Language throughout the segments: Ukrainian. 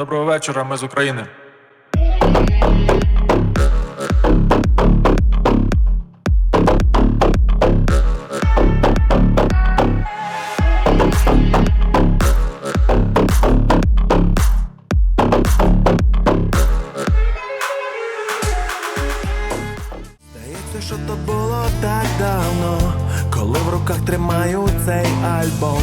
Доброго вечора, ми з України. Що то було так давно, коли в руках тримаю цей альбом.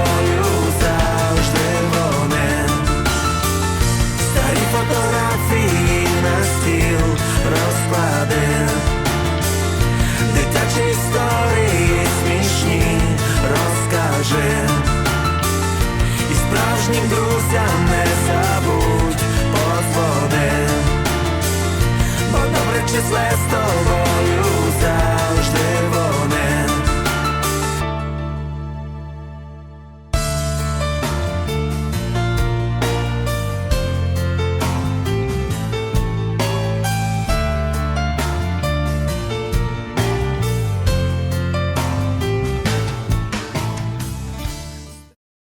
розкажи і справжнім друзям не